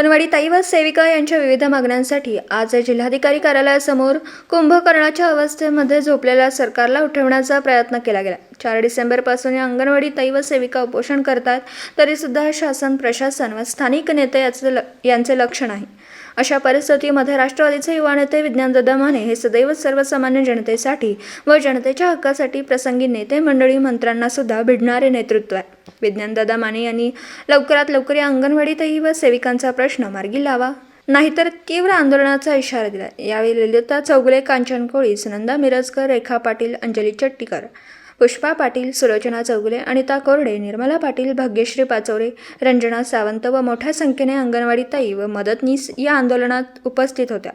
अंगणवाडी ताई व सेविका यांच्या विविध मागण्यांसाठी आज जिल्हाधिकारी कार्यालयासमोर कुंभकर्णाच्या अवस्थेमध्ये झोपलेल्या सरकारला उठवण्याचा प्रयत्न केला गेला. चार डिसेंबरपासून या अंगणवाडी ताई व सेविका उपोषण करतात तरीसुद्धा शासन प्रशासन व स्थानिक नेते याचे ल यांचे लक्ष नाही. अशा परिस्थितीमध्ये राष्ट्रवादीचे युवा नेते विज्ञानदादा माने हे सदैव सर्वसामान्य जनतेसाठी व जनतेच्या हक्कासाठी प्रसंगी नेते मंडळी मंत्र्यांना सुद्धा भिडणारे नेतृत्व आहे. विज्ञानदादा माने यांनी लवकरात लवकर या अंगणवाडीतही व सेविकांचा प्रश्न मार्गी लावा. नाहीतर तीव्र आंदोलनाचा इशारा दिला. यावेळी ललिता चौगुले कांचन कोळी सुनंदा मिरजकर रेखा पाटील अंजली चट्टीकर पुष्पा पाटील सुलोचना चौगुले अनिता कोरडे निर्मला पाटील भाग्यश्री पाचोरे रंजना सावंत व मोठ्या संख्येने अंगणवाडी ताई व मदतनीस या आंदोलनात उपस्थित होत्या.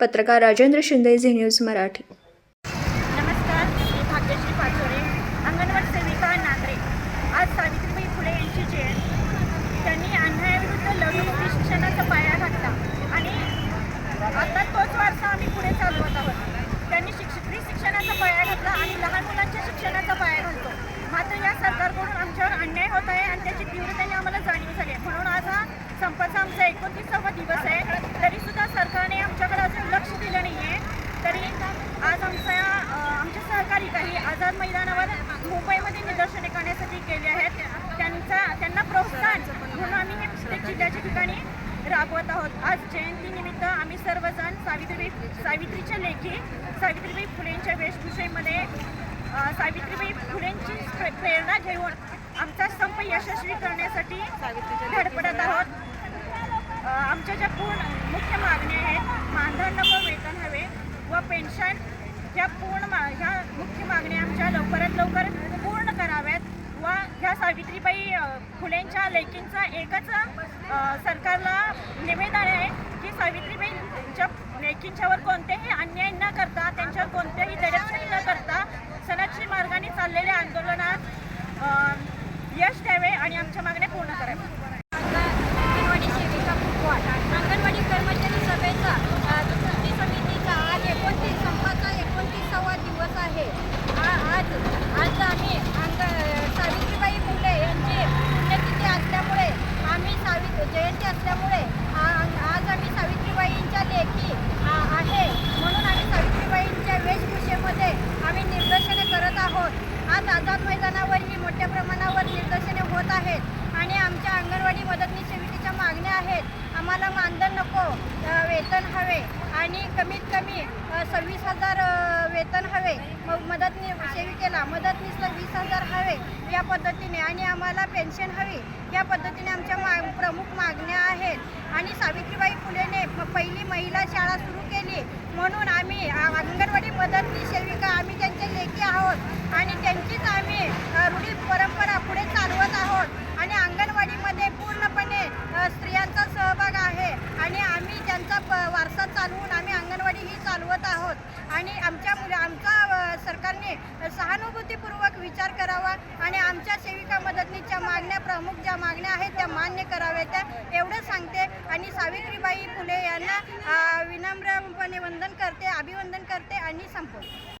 पत्रकार राजेंद्र शिंदे झी न्यूज मराठी नमस्कार मी भाग्यश्री पाचोरे अंगणवाडी सेविका नांद्रे आज सावित्रीबाई फुले यांची जयंती त्यांनी अन्यायाविरुद्ध लढून स्त्री शिक्षणाचा पाया घातला आणि आता तोच वारसा आम्ही पुढे चालवत आहोत त्यांनी शिक्ष स्त्री शिक्षणाचा पाया घातला आणि लहान मुलांच्या शिक्षणाचा पाया घालतो मात्र या सरकारकडून आमच्यावर अन्याय होत आहे आणि त्याची तीव्रतेने आम्हाला जाणीव झाली आहे. म्हणून आज हा संपाचा आमचा एकोणतीसावा दिवस आहे. तरीसुद्धा सरकारने आमच्याकडे अजून लक्ष दिलं नाही आहे तरी आज आमच्या आमचे सहकारी काही आझाद मैदानावर मुंबईमध्ये निदर्शने करण्यासाठी गेले आहेत. त्यांचा त्यांना प्रोत्साहन म्हणून आम्ही हे प्रत्येक जिल्ह्याच्या ठिकाणी राबवत आहोत. आज जयंतीनिमित्त आम्ही सर्वजण सावित्रीबाई सावित्रीच्या लेखी सावित्रीबाई फुलेंच्या वेशभूषेमध्ये सावित्रीबाई फुलेंची प्रे- प्रेरणा घेऊन यशस्वी करण्यासाठी धडपडत आहोत. आमच्या ज्या पूर्ण मुख्य मागण्या आहेत मानधन नको वेतन हवे व पेन्शन ह्या पूर्ण मा ह्या मुख्य मागण्या आमच्या लवकरात लवकर पूर्ण कराव्यात व ह्या सावित्रीबाई फुलेंच्या लेकींचा एकच सरकारला निवेदन आहे की सावित्रीबाईंच्या लेकींच्यावर कोणतेही अन्याय न करता त्यांच्यावर कोणतेही दडपशाही न करता सनदशी मार्गाने चाललेले आंदोलन आणि आमच्या मागण्या पूर्ण कराव्या अंगणवाडी सेविका फुटबॉल अंगणवाडी कर्मचारी सभेचा अ, कृती समितीचा आज एकोणतीस संपाचा एकोणतीसावा दिवस आहे आ- आज आज आम्ही अंग सावित्रीबाई फुले यांची पुण्यतिथी असल्यामुळे आम्ही सावि जयंती असल्यामुळे आ- आज आम्ही सावित्रीबाईंच्या लेखी आ- आहे म्हणून आम्ही सावित्रीबाईंच्या वेशभूषेमध्ये आम्ही निदर्शने करत आहोत आज आझाद मोठ्या प्रमाणावर निदर्शने होत आहेत आणि आमच्या अंगणवाडी मदतनीस समितीच्या मागण्या आहेत. आम्हाला मानधन नको वेतन हवे आणि कमीत कमी सव्वीस हजार वेतन हवे. मग मदतनी सेविकेला मदतनीसला वीस हजार हवे या पद्धतीने आणि आम्हाला पेन्शन हवी या पद्धतीने आमच्या मा प्रमुख मागण्या आहेत. आणि सावित्रीबाई फुलेने म- पहिली महिला शाळा सुरू केली म्हणून आम्ही अंगणवाडी मदतनीस सेविका आम्ही त्यांचे लेखी आहोत आणि त्यांचीच आम्ही अ, रूढी परंपरा पुढे चालवत आहोत आणि अंगणवाडीमध्ये पूर्णपणे अ, स्त्रियांचा सहभाग आहे आणि आम्ही त्यांचा प वारसा चालवून आम्ही अंगणवाडी ही चालवत आहोत आणि आमच्या आमचा सरकारने सहानुभूतीपूर्वक विचार करावा आणि आमच्या सेविका मदतनीच्या मागण्या प्रमुख ज्या मागण्या आहेत त्या मान्य कराव्या त्या एवढं सांगते आणि सावित्रीबाई फुले यांना विनम्रपणे वंदन करते अभिवंदन करते आणि संपवते.